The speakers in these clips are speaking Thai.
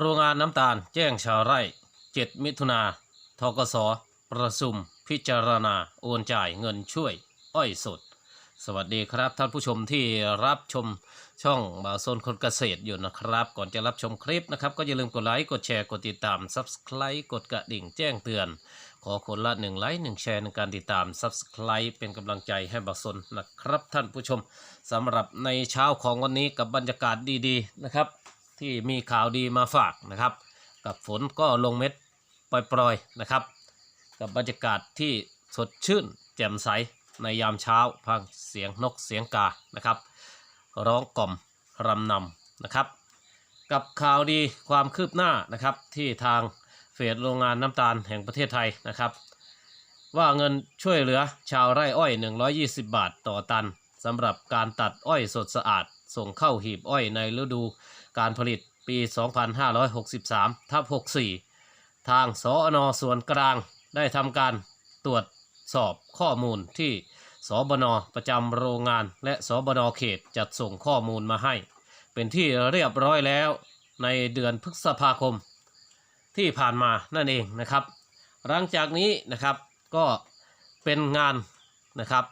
โรงงานน้ำตาลแจ้งชาวไร่ 7 มิถุนาทกสประชุมพิจารณาโอนจ่ายเงินช่วย อ้อยสด สวัสดีครับท่านผู้ชมที่รับชมช่องบาวโซนคนเกษตรอยู่นะครับ ก่อนจะรับชมคลิปนะครับ ก็อย่าลืมกดไลค์ กดแชร์ กดติดตาม Subscribe กดกระดิ่งแจ้งเตือน ขอคนละ1ไลค์1แชร์ในการติดตาม Subscribe เป็นกำลังใจให้บาวโซนนะครับ ท่านผู้ชมสำหรับในเช้าของวันนี้กับบรรยากาศดีๆนะครับ ที่มีข่าวดีมาฝากนะครับ กับฝนก็ลงเม็ดปล่อยๆนะครับ กับบรรยากาศที่สดชื่นแจ่มใสในยามเช้าพังเสียงนกเสียงกานะครับ ร้องกล่อมรำนำนะครับ กับข่าวดีความคืบหน้านะครับที่ทางเฟดโรงงานน้ำตาลแห่งประเทศไทยนะครับ ว่าเงินช่วยเหลือชาวไร่อ้อย 120 บาทต่อตัน สำหรับการตัดอ้อยสดสะอาด ส่งเข้าหีบอ้อยในฤดูการผลิตปี 2563ทับ64 ทางสอนอส่วนกลางได้ทำการตรวจสอบข้อมูลที่สบนประจำโรงงาน และสบนเขตจัดส่งข้อมูลมาให้ เป็นที่เรียบร้อยแล้วในเดือนพฤษภาคมที่ผ่านมานั่นเองนะครับ หลังจากนี้นะครับก็เป็นงานนะครับ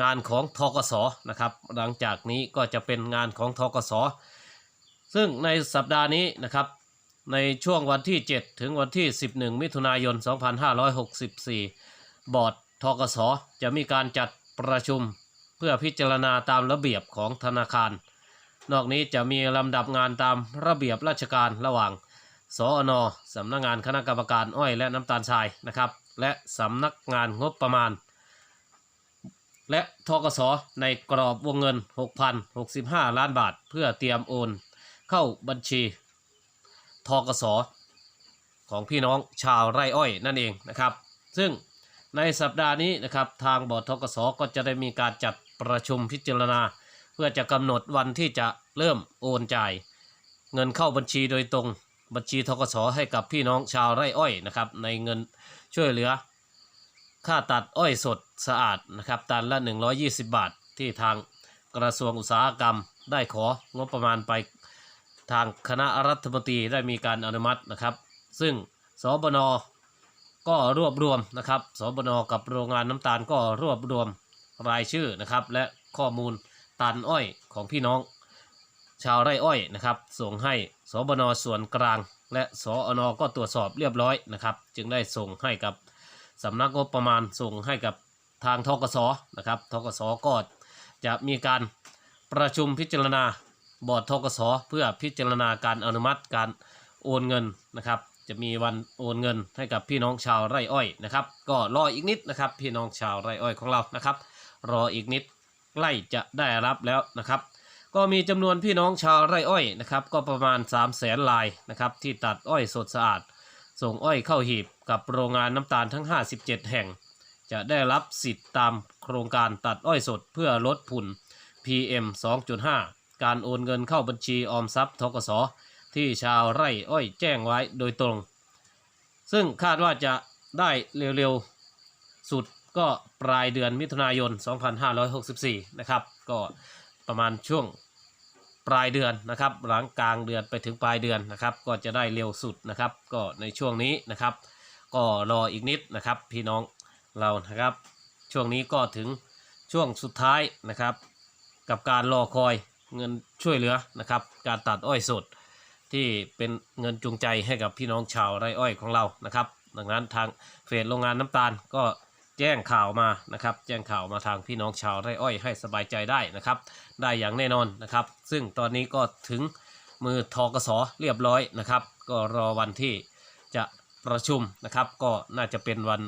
งานของทกสนะครับ หลังจากนี้ก็จะเป็นงานของทกสซึ่งในสัปดาห์นี้นะครับในช่วงวันที่ 7 ถึงวันที่ 11 มิถุนายน 2564 บอร์ดทกสจะมีการจัดประชุมเพื่อพิจารณาตามระเบียบของธนาคาร นอกนี้จะมีลำดับงานตามระเบียบราชการระหว่าง สอนอสำนักงานคณะกรรมการอ้อยและน้ำตาลทรายนะครับ และสำนักงานงบประมาณ และทกสในกรอบวงเงิน 6,065 ล้านบาท เพื่อเตรียมโอน เข้าบัญชีทกสของพี่น้องชาวไร่อ้อยนั่นเองนะครับ ซึ่งในสัปดาห์นี้นะครับทางบอร์ดทกสก็จะได้มีการจัดประชุมพิจารณา เพื่อจะกำหนดวันที่จะเริ่มโอนจ่าย เงินเข้าบัญชีโดยตรงบัญชีทกสให้กับพี่น้องชาวไร่อ้อยนะครับในเงินช่วยเหลือ ค่าตัดอ้อยสดสะอาดนะครับตันละ 120 บาท ที่ทางกระทรวงอุตสาหกรรม ได้ของบประมาณไปทางคณะรัฐมนตรีได้มีการอนุมัตินะครับ ซึ่งสบนก็รวบรวมนะครับสบนกับโรงงานน้ำตาลก็รวบรวมรายชื่อนะครับ และข้อมูลตันอ้อยของพี่น้อง ชาวไร่อ้อยนะครับ ส่งให้สบนส่วนกลาง และสอนก็ตรวจสอบเรียบร้อยนะครับ จึงได้ส่งให้กับ สำนักงบประมาณส่งให้กับทางทกสนะครับทกสก็จะมีการประชุมพิจารณาบอร์ดทกสเพื่อพิจารณาการอนุมัติการโอนเงินนะครับ จะมีวันโอนเงินให้กับพี่น้องชาวไร่อ้อยนะครับ ก็รออีกนิดนะครับ พี่น้องชาวไร่อ้อยของเรานะครับ รออีกนิดใกล้จะได้รับแล้วนะครับ ก็มีจำนวนพี่น้องชาวไร่อ้อยนะครับ ก็ประมาณ 3 0 0แสนลายนะครับที่ตัดอ้อยสดสะอาด ส่งอ้อยเข้าหีบกับโรงงานน้ำตาลทั้ง 57 แห่ง จะได้รับสิทธิ์ตามโครงการตัดอ้อยสดเพื่อลดผุ่น PM 2.5 การโอนเงินเข้าบัญชีออมทรัพย์ทกส ที่ชาวไร่อ้อยแจ้งไว้โดยตรง ซึ่งคาดว่าจะได้เร็วๆ สุดก็ปลายเดือนมิถุนายน 2564 นะครับ ก็ประมาณช่วง ปลายเดือนนะครับ หลังกลางเดือนไปถึงปลายเดือนนะครับ ก็จะได้เร็วสุดนะครับ ก็ในช่วงนี้นะครับ ก็รออีกนิดนะครับ พี่น้องเรานะครับ ช่วงนี้ก็ถึงช่วงสุดท้ายนะครับ กับการรอคอยเงินช่วยเหลือนะครับ การตัดอ้อยสดที่เป็นเงินจูงใจให้กับพี่น้องชาวไร่อ้อยของเรานะครับ ดังนั้นทางเฟดโรงงานน้ำตาลก็ แจ้งข่าวมานะครับ แจ้งข่าวมาทางพี่น้องชาวไร่อ้อยให้สบายใจได้นะครับ ได้อย่างแน่นอนนะครับ ซึ่งตอนนี้ก็ถึงมือทกสเรียบร้อยนะครับ ก็รอวันที่จะประชุมนะครับ ก็น่าจะเป็นวัน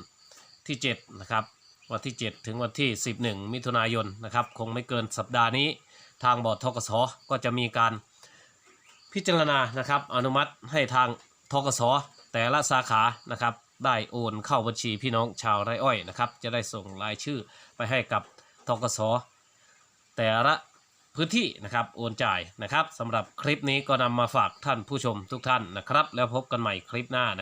ที่7นะครับวันที่ 7 ถึงวันที่ 11 มิถุนายนนะครับ คงไม่เกินสัปดาห์นี้ ทางบอร์ดทกสก็จะมีการพิจารณานะครับ อนุมัติให้ทางทกสแต่ละสาขานะครับ ได้โอนเข้าบัญชีพี่น้องชาวไร่อ้อยนะครับ จะได้ส่งรายชื่อไปให้กับทกสแต่ละพื้นที่นะครับโอนจ่ายนะครับสำหรับคลิปนี้ก็นำมาฝากท่านผู้ชมทุกท่านนะครับ แล้วพบกันใหม่คลิปหน้านะครับ